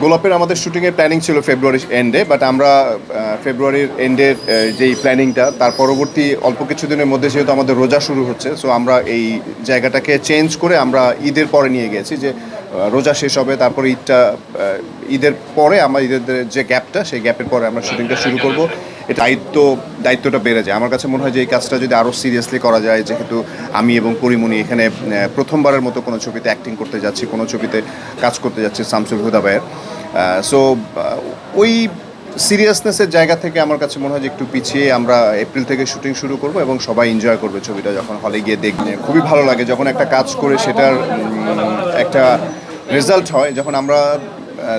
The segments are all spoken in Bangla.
গোলাপের আমাদের শুটিংয়ের প্ল্যানিং ছিল ফেব্রুয়ারির এন্ডে বাট আমরা ফেব্রুয়ারির এন্ডের যেই প্ল্যানিংটা তার পরবর্তী অল্প কিছুদিনের মধ্যে যেহেতু আমাদের রোজা শুরু হচ্ছে সো আমরা এই জায়গাটাকে চেঞ্জ করে আমরা ঈদের পরে নিয়ে গেছি যে রোজা শেষ হবে, তারপরে ঈদটা ঈদের পরে আমরা ঈদের যে গ্যাপটা সেই গ্যাপের পরে আমরা শুটিংটা শুরু করব। এটা দায়িত্ব, দায়িত্বটা বেড়ে যায়। আমার কাছে মনে হয় যে এই কাজটা যদি আরও সিরিয়াসলি করা যায়, যেহেতু আমি এবং পরিমণি এখানে প্রথমবারের মতো কোনো ছবিতে অ্যাক্টিং করতে যাচ্ছি, কোনো ছবিতে কাজ করতে যাচ্ছি শামসুল হুদা ভাইয়ের। সো ওই সিরিয়াসনেসের জায়গা থেকে আমার কাছে মনে হয় যে একটু পিছিয়ে আমরা এপ্রিল থেকে শুটিং শুরু করব এবং সবাই এনজয় করবে ছবিটা যখন হলে গিয়ে দেখবে। খুবই ভালো লাগে যখন একটা কাজ করে সেটার একটা রেজাল্ট হয়। যখন আমরা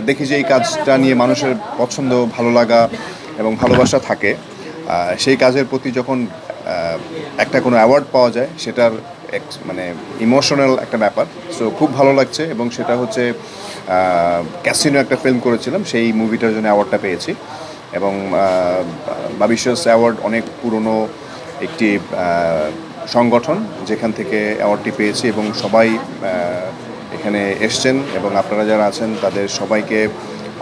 দেখি যে এই কাজটা নিয়ে মানুষের পছন্দ, ভালো লাগা এবং ভালোবাসা থাকে। সেই কাজের প্রতি যখন একটা কোনো অ্যাওয়ার্ড পাওয়া যায়, সেটার এক- মানে ইমোশনাল একটা ব্যাপার। সো খুব ভালো লাগছে এবং সেটা হচ্ছে ক্যাসিনো একটা ফিল্ম করেছিলাম, সেই মুভিটার জন্য অ্যাওয়ার্ডটা পেয়েছি। এবং বাবিশাস অ্যাওয়ার্ড অনেক পুরনো একটি সংগঠন, যেখান থেকে অ্যাওয়ার্ডটি পেয়েছি এবং সবাই এখানে এসছেন এবং আপনারা যারা আছেন, তাদের সবাইকে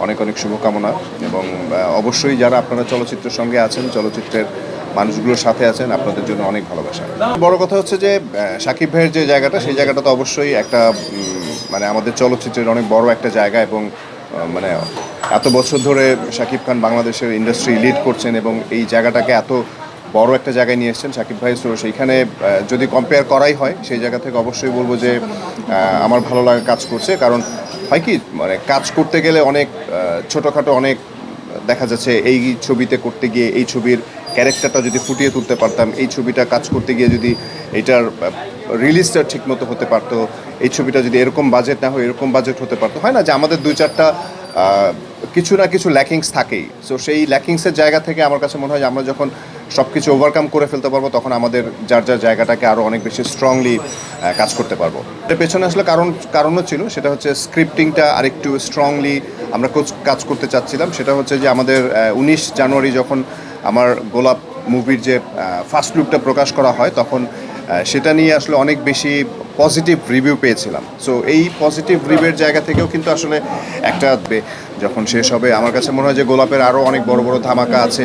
অনেক অনেক শুভকামনা এবং অবশ্যই যারা আপনারা চলচ্চিত্রের সঙ্গে আছেন, চলচ্চিত্রের মানুষগুলোর সাথে আছেন, আপনাদের জন্য অনেক ভালোবাসা। বড় কথা হচ্ছে যে সাকিব ভাইয়ের যে জায়গাটা, সেই জায়গাটা তো অবশ্যই একটা মানে আমাদের চলচ্চিত্রের অনেক বড় একটা জায়গা এবং মানে এত বছর ধরে শাকিব খান বাংলাদেশের ইন্ডাস্ট্রি লিড করছেন এবং এই জায়গাটাকে এত বড় একটা জায়গায় নিয়ে এসেছেন সাকিব ভাই। সো সেইখানে যদি কম্পেয়ার করাই হয়, সেই জায়গা থেকে অবশ্যই বলব যে আমার ভালো লাগা কাজ করছে। কারণ, হয় কি মানে কাজ করতে গেলে অনেক ছোটোখাটো অনেক দেখা যাচ্ছে, এই ছবিতে করতে গিয়ে এই ছবির ক্যারেক্টারটা যদি ফুটিয়ে তুলতে পারতাম, এই ছবিটা কাজ করতে গিয়ে যদি এটার রিলিজটা ঠিকমতো হতে পারতো, এই ছবিটা যদি এরকম বাজেট না হয় এরকম বাজেট হতে পারতো, হয় না যে আমাদের দুই চারটা কিছু না কিছু ল্যাকিংস থাকেই। সো সেই ল্যাকিংসের জায়গা থেকে আমার কাছে মনে হয় আমরা যখন সব কিছু ওভারকাম করে ফেলতে পারব, তখন আমাদের যার যার জায়গাটাকে আরও অনেক বেশি স্ট্রংলি কাজ করতে পারব। এটা পেছনে আসলে কারণ, কারণও ছিল, সেটা হচ্ছে স্ক্রিপ্টিংটা আরেকটু স্ট্রংলি আমরা কাজ করতে চাচ্ছিলাম। সেটা হচ্ছে যে আমাদের উনিশ জানুয়ারি যখন আমার গোলাপ মুভির যে ফার্স্ট লুকটা প্রকাশ করা হয়, তখন সেটা নিয়ে আসলে অনেক বেশি পজিটিভ রিভিউ পেয়েছিলাম। সো এই পজিটিভ রিভিউর জায়গা থেকেও কিন্তু আসলে একটা যখন শেষ হবে, আমার কাছে মনে হয় যে গোলাপের আরও অনেক বড় বড় ধামাকা আছে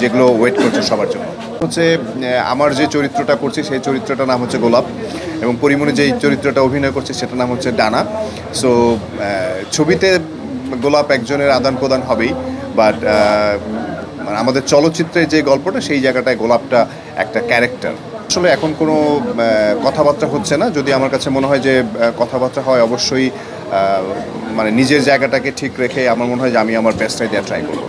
যেগুলো ওয়েট করছে সবার জন্য। হচ্ছে আমার যে চরিত্রটা করছি, সেই চরিত্রটার নাম হচ্ছে গোলাপ এবং পরিমণি যেই চরিত্রটা অভিনয় করছে, সেটার নাম হচ্ছে ডানা। সো ছবিতে গোলাপ একজনের আদান প্রদান হবেই বাট মানে আমাদের চলচ্চিত্রের যে গল্পটা, সেই জায়গাটায় গোলাপটা একটা ক্যারেক্টার আসলে এখন কোনো কথাবার্তা হচ্ছে না। যদি আমার কাছে মনে হয় যে কথাবার্তা হয়, অবশ্যই মানে নিজের জায়গাটাকে ঠিক রেখে আমার মনে হয় যে আমি আমার বেস্টটাই দেওয়া ট্রাই করব।